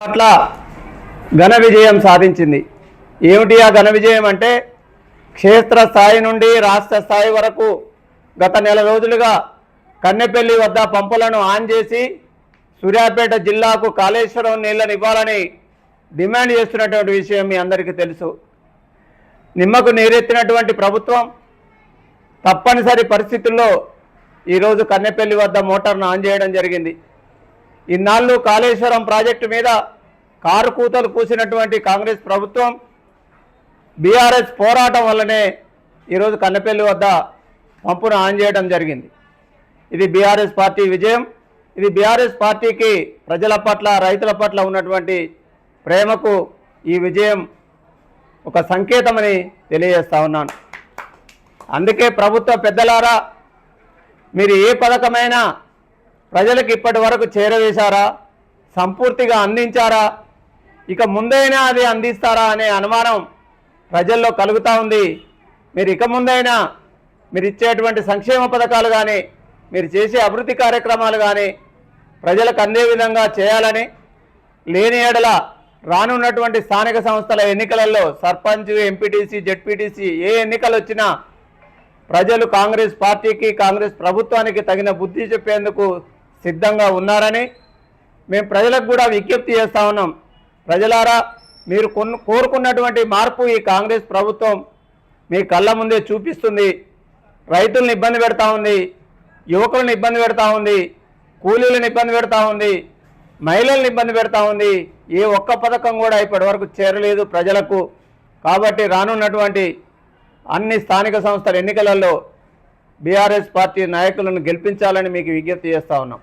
పట్ల ఘన విజయం సాధించింది. ఏమిటి ఆ ఘన విజయం అంటే క్షేత్ర స్థాయి నుండి రాష్ట్ర స్థాయి వరకు గత నెల రోజులుగా కన్నెపల్లి వద్ద పంపులను ఆన్ చేసి సూర్యాపేట జిల్లాకు కాళేశ్వరం నీళ్ళని ఇవ్వాలని డిమాండ్ చేస్తున్నటువంటి విషయం మీ అందరికీ తెలుసు. నిమ్మకు నీరెత్తినటువంటి ప్రభుత్వం తప్పనిసరి పరిస్థితుల్లో ఈరోజు కన్నెపల్లి వద్ద మోటార్ను ఆన్ చేయడం జరిగింది. ఇన్నాళ్ళు కాళేశ్వరం ప్రాజెక్టు మీద కారు కూతలు కూసినటువంటి కాంగ్రెస్ ప్రభుత్వం బీఆర్ఎస్ పోరాటం వల్లనే ఈరోజు కన్నపల్లి వద్ద పంపును ఆన్ చేయడం జరిగింది. ఇది బీఆర్ఎస్ పార్టీ విజయం. ఇది బీఆర్ఎస్ పార్టీకి ప్రజల పట్ల రైతుల పట్ల ఉన్నటువంటి ప్రేమకు ఈ విజయం ఒక సంకేతమని తెలియజేస్తా ఉన్నాను. అందుకే ప్రభుత్వ పెద్దలారా మీరు ఏ పథకమైనా ప్రజలకు ఇప్పటి వరకు చేరవేశారా? సంపూర్తిగా అందించారా? ఇక ముందైనా అది అందిస్తారా అనే అనుమానం ప్రజల్లో కలుగుతూ ఉంది. మీరు ఇక ముందైనా మీరు ఇచ్చేటువంటి సంక్షేమ పథకాలు కానీ మీరు చేసే అభివృద్ధి కార్యక్రమాలు కానీ ప్రజలకు అందే విధంగా చేయాలని లేని ఏడల రానున్నటువంటి స్థానిక సంస్థల ఎన్నికలలో సర్పంచ్ ఎంపీటీసీ జెడ్పీటీసీ ఏ ఎన్నికలు వచ్చినా ప్రజలు కాంగ్రెస్ పార్టీకి కాంగ్రెస్ ప్రభుత్వానికి తగిన బుద్ధి చెప్పేందుకు సిద్ధంగా ఉన్నారని మేము ప్రజలకు కూడా విజ్ఞప్తి చేస్తా ఉన్నాం. ప్రజలారా మీరు కొన్ కోరుకున్నటువంటి మార్పు ఈ కాంగ్రెస్ ప్రభుత్వం మీ కళ్ళ ముందే చూపిస్తుంది. రైతులను ఇబ్బంది పెడతా ఉంది యువకులను ఇబ్బంది పెడతా ఉంది కూలీలను ఇబ్బంది పెడతా ఉంది మహిళలను ఇబ్బంది పెడతా ఉంది. ఏ ఒక్క పథకం కూడా ఇప్పటి వరకు చేరలేదు ప్రజలకు. కాబట్టి రానున్నటువంటి అన్ని స్థానిక సంస్థల ఎన్నికలలో బీఆర్ఎస్ పార్టీ నాయకులను గెలిపించాలని మీకు విజ్ఞప్తి చేస్తా ఉన్నాం.